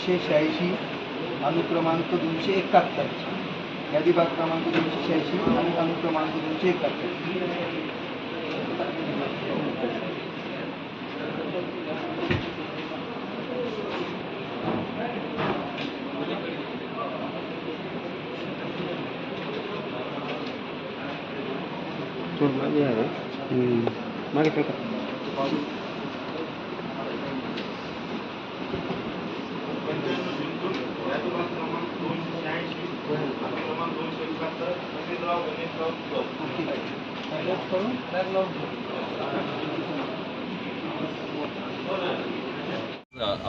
दोनशे शहाऐंशी अनुक्रमांक दोनशे एकाहत्तर यादी भाग क्रमांक दोनशे शहाऐंशी आणि अनुक्रमांक दोनशे एकाहत्तर थोडं मागे आहे हम्म.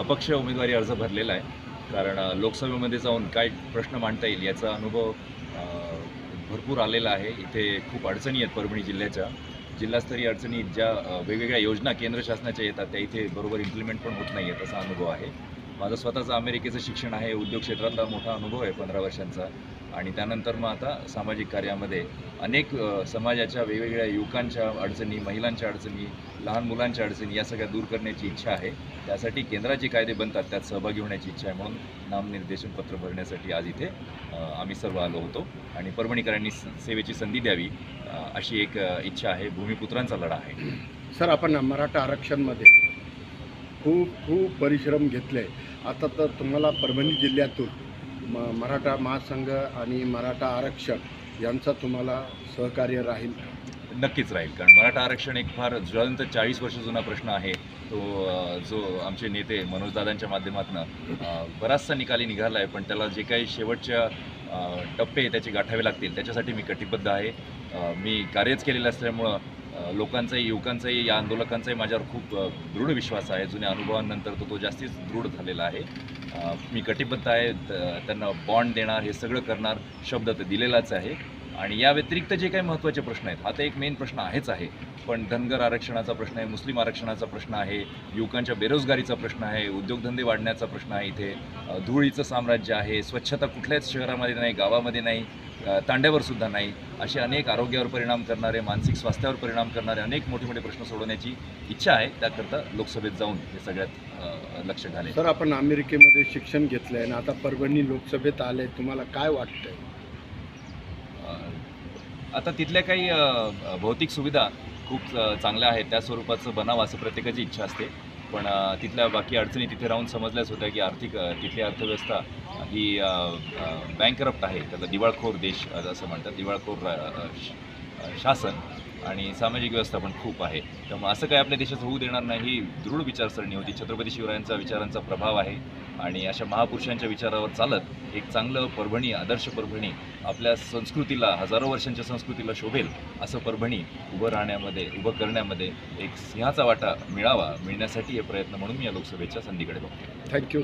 अपक्ष उमेदवारी अर्ज भरलेला आहे. कारण लोकसभेमध्ये जाऊन काय प्रश्न मांडता येईल याचा अनुभव भरपूर आलेला आहे. इथे खूप अडचणी आहेत परभणी जिल्ह्याच्या. जिल्हास्तरीय अडचणी ज्या वेगवेगळ्या योजना केंद्र शासनाच्या येतात त्या इथे बरोबर इम्प्लिमेंट पण होत नाही आहेत असा अनुभव आहे. माझं स्वतःचं अमेरिकेचं शिक्षण आहे. उद्योग क्षेत्रातला मोठा अनुभव आहे पंधरा वर्षांचा. आणि त्यानंतर मग आता सामाजिक कार्यामध्ये अनेक समाजाच्या वेगवेगळ्या युवकांच्या अडचणी महिलांच्या अडचणी लहान मुलांच्या अडचणी या सगळ्या दूर करण्याची इच्छा आहे. त्यासाठी केंद्राचे कायदे बनतात त्यात सहभागी होण्याची इच्छा आहे. म्हणून नामनिर्देशन पत्र भरण्यासाठी आज इथे आम्ही सर्व आलो होतो. आणि परभणीकरांनी स- सेवेची संधी द्यावी अशी एक इच्छा आहे. भूमिपुत्रांचा लढा आहे. सर आपण मराठा आरक्षणमध्ये खूप खूप परिश्रम घेतले. आता तर तुम्हाला परभणी जिल्ह्यातून म मराठा महासंघ आणि मराठा आरक्षण यांचा तुम्हाला सहकार्य राहील नक्कीच राहील कारण मराठा आरक्षण एक फार ज्वलंत चाळीस वर्ष जुना प्रश्न आहे. तो जो आमचे नेते मनोजदादांच्या माध्यमातून बराचसा निकाली निघाला आहे पण त्याला जे काही शेवटच्या टप्पे त्याचे गाठावे लागतील त्याच्यासाठी मी कटिबद्ध आहे. मी कार्यच केलेलं असल्यामुळं लोकांचाही युवकांचाही या आंदोलकांचाही माझ्यावर खूप दृढ विश्वास आहे. जुन्या अनुभवांनंतर तो तो जास्तीच दृढ झालेला आहे. मी कटिबद्ध आहे. त- त्यांना बॉन्ड देणार हे सगळं करणार शब्द तर दिलेलाच आहे. आणि या व्यतिरिक्त जे काही महत्त्वाचे प्रश्न आहेत हा तर एक मेन प्रश्न आहेच आहे. पण धनगर आरक्षणाचा प्रश्न आहे मुस्लिम आरक्षणाचा प्रश्न आहे युवकांच्या बेरोजगारीचा प्रश्न आहे उद्योगधंदे वाढण्याचा प्रश्न आहे इथे. धुळीचं साम्राज्य आहे स्वच्छता कुठल्याच शहरामध्ये नाही गावामध्ये नाही. तांड्यावर सुद्धा नाही. असे अनेक आरोग्यावर परिणाम करणारे मानसिक स्वास्थ्यावर परिणाम करणारे अनेक मोठे मोठे प्रश्न सोडवण्याची इच्छा आहे. त्याकरता लोकसभेत जाऊन हे सगळ्यात लक्ष घालेल सर आपण अमेरिकेमध्ये शिक्षण घेतलं आहे आणि आता परभणी लोकसभेत आले तुम्हाला काय वाटतंय? आता तिथल्या काही भौतिक सुविधा खूप चांगल्या आहेत. त्या स्वरूपाचं बनावं असं प्रत्येकाची इच्छा असते. पण तिथल्या बाकी अडचणी तिथे राहून समजल्याच होत्या की आर्थिक तिथली अर्थव्यवस्था ही बँकरप्ट आहे. त्याला दिवाळखोर देश असं म्हणतात. दिवाळखोर श- शासन आणि सामाजिक व्यवस्था पण खूप आहे. त्यामुळे असं काय आपल्या देशात होऊ देणार नाही ही दृढ विचारसरणी होती. छत्रपती शिवरायांचा विचारांचा प्रभाव आहे. आणि अशा महापुरुषांच्या विचारावर चालत एक चांगलं परभणी आदर्श परभणी आपल्या संस्कृतीला हजारो वर्षांच्या संस्कृतीला शोभेल असं परभणी उभं राहण्यामध्ये उभं करण्यामध्ये एक सिंहाचा वाटा मिळावा मिळण्यासाठी हे प्रयत्न म्हणून मी या लोकसभेच्या संधीकडे बघतो थँक्यू